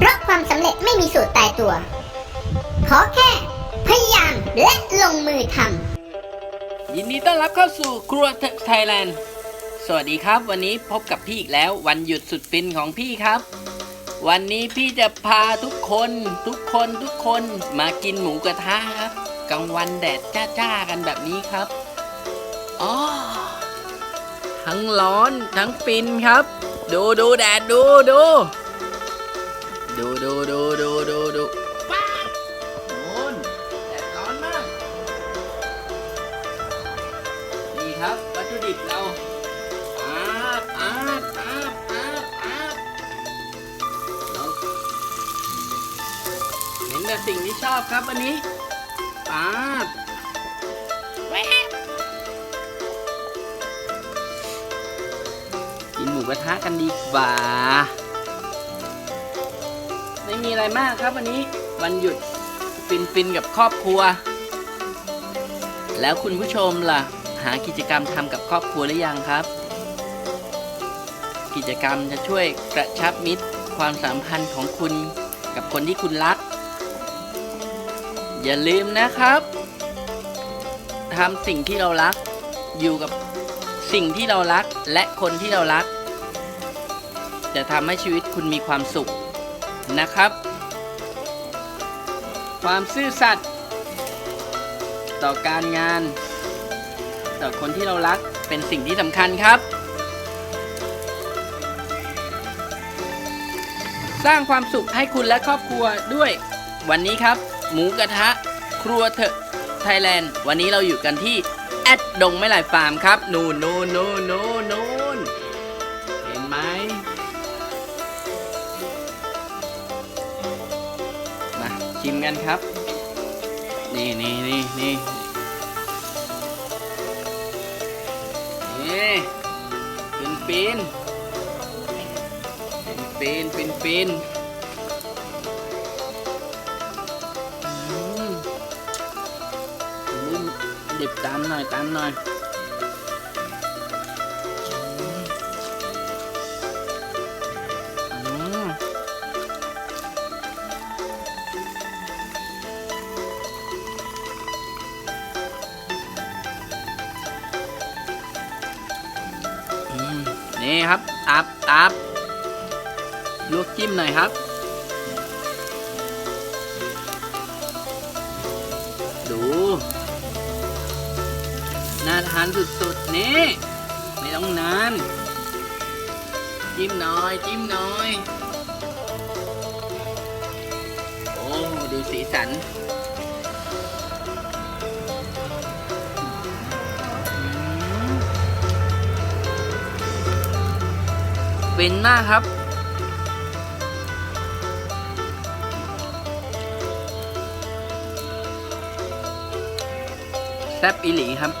พราะความสำเร็จไม่มีสูตรตายตัว ขอแค่ พยายามและลงมือทำยินดีต้อนรับเข้าสู่ครัวไทยแลนด์ สวัสดีครับวันนี้พบกับพี่อีกแล้ววันหยุดสุดฟินของพี่ครับ วันนี้พี่จะพาทุกคนทุกคนทุกคนมากินหมูกระทะครับกลางวันแดดจ้าๆกันแบบนี้ครับอ๋อทั้งร้อนทั้งฟินครับ ดูดูแดดดูดู ดูดูดูดูดูดูว้าวโน่นแดดร้อนมาก นี่ครับวัตถุดิบเราอาบอาบอาบอาบอาบเราเห็นแต่สิ่งที่ชอบครับวันนี้อาบแวบกินหมูกระทะกันดีกว่าไม่มีอะไรมากครับวันนี้วันหยุดฟินฟินๆกับครอบครัว แล้วคุณผู้ชมล่ะ หากิจกรรมทำกับครอบครัวหรือยังครับ กิจกรรมจะช่วยกระชับมิตรความสัมพันธ์ของคุณกับคนที่คุณรัก อย่าลืมนะครับทำสิ่งที่เรารัก อยู่กับสิ่งที่เรารักและคนที่เรารัก จะทำให้ชีวิตคุณมีความสุข นะครับ ความซื่อสัตย์ต่อการงาน ต่อคนที่เรารักเป็นสิ่งที่สำคัญครับ สร้างความสุขให้คุณและครอบครัวด้วยวันนี้ครับ หมูกระทะ ครัวเถอะไทยแลนด์วันนี้เราอยู่กันที่แอดดงไม่หลายฟาร์มครับ นูนนูนนูนนูนนูนเห็นไหม กันครับ นี่นี่นี่นี่นี่ปินปินปินปินปินอืมอืมดิบตามหน่อยตามหน่อย นี่ครับตับตับลวกจิ้มหน่อยครับ ดู น่าทานสุดๆ นี่ ไม่ต้องนาน จิ้มหน่อย จิ้มหน่อย โอ้ ดูสีสัน ฟินมากครับ แซบอีหลีครับ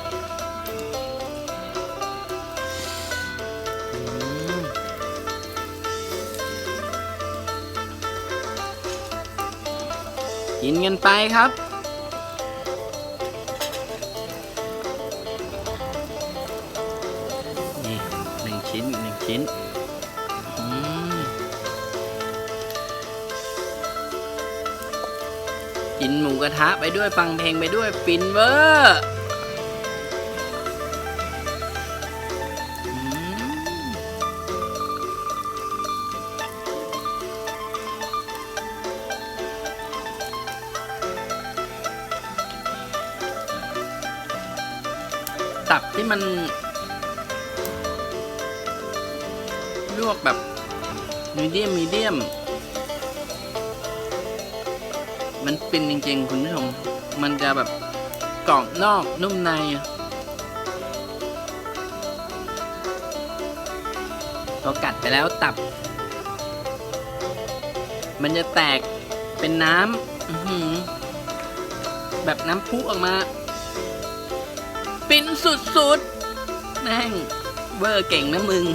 กินกันไปครับ นี่หนึ่งชิ้นหนึ่งชิ้น กินหมูกระทะไปด้วยฟังเพลงไปด้วยฟินเวอร์ตับที่มันลวกแบบมีเดียมมีเดียม มันเป็นจริงๆคุณผู้ชม มันจะแบบกรอบนอกนุ่มใน พอกัดไปแล้วตับ มันจะแตกเป็นน้ำแบบน้ำพุออกมาปินสุดๆแม่งเวอร์เก่งนะมึง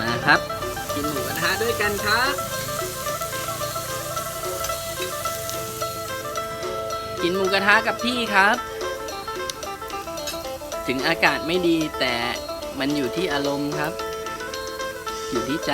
มาครับ ด้วยกันครับ กินหมูกระทะกับพี่ครับ ถึงอากาศไม่ดีแต่มันอยู่ที่อารมณ์ครับ อยู่ที่ใจ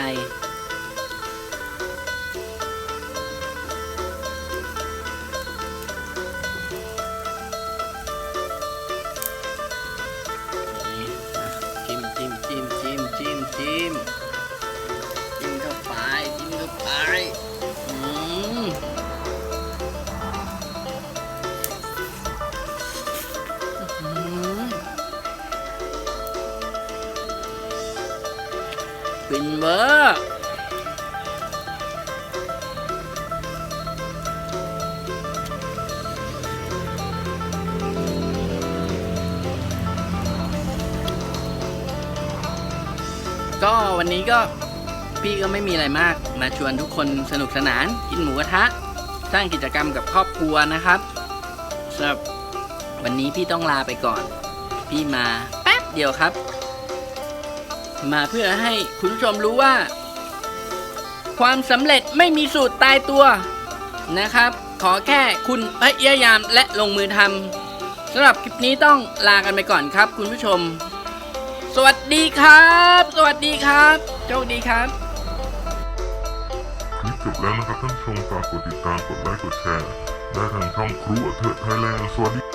ฟินเวอร์ก็วันนี้ก็พี่ก็ไม่มีอะไรมาก มาชวนทุกคนสนุกสนาน กินหมูกระทะ สร้างกิจกรรมกับครอบครัวนะครับสำหรับวันนี้พี่ต้องลาไปก่อน พี่มาแป๊บเดียวครับ มาเพื่อให้คุณผู้ชมรู้ว่า ความสำเร็จไม่มีสูตรตายตัวนะครับ ขอแค่คุณพยายามและลงมือทำสำหรับคลิปนี้ต้องลากันไปก่อนครับ คุณผู้ชม สวัสดีครับ สวัสดีครับโชคดีครับคลิปจบแล้วนะครับท่านผู้ชมฝากกดติดตามกดไลค์กดแชร์ได้ทางช่องครัวเถิดไทยแลนด์สวัสดี